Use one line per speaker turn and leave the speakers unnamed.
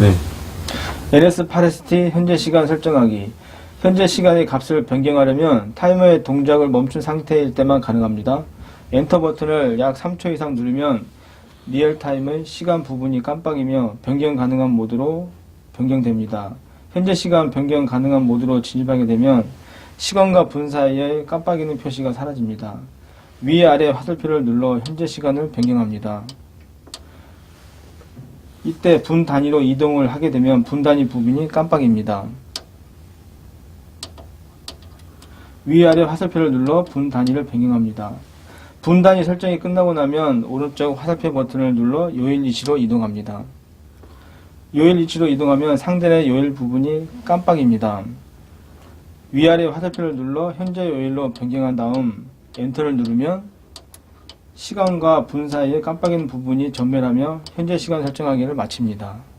네.
LS 파레스티 현재 시간 설정하기. 현재 시간의 값을 변경하려면 타이머의 동작을 멈춘 상태일 때만 가능합니다. 엔터 버튼을 약 3초 이상 누르면 리얼타임의 시간 부분이 깜빡이며 변경 가능한 모드로 변경됩니다. 현재 시간 변경 가능한 모드로 진입하게 되면 시간과 분 사이에 깜빡이는 표시가 사라집니다. 위아래 화살표를 눌러 현재 시간을 변경합니다. 이때 분 단위로 이동을 하게 되면 분 단위 부분이 깜빡입니다. 위아래 화살표를 눌러 분 단위를 변경합니다. 분 단위 설정이 끝나고 나면 오른쪽 화살표 버튼을 눌러 요일 위치로 이동합니다. 요일 위치로 이동하면 상단의 요일 부분이 깜빡입니다. 위아래 화살표를 눌러 현재 요일로 변경한 다음 엔터를 누르면 시간과 분 사이에 깜빡이는 부분이 전멸하며 현재 시간 설정하기를 마칩니다.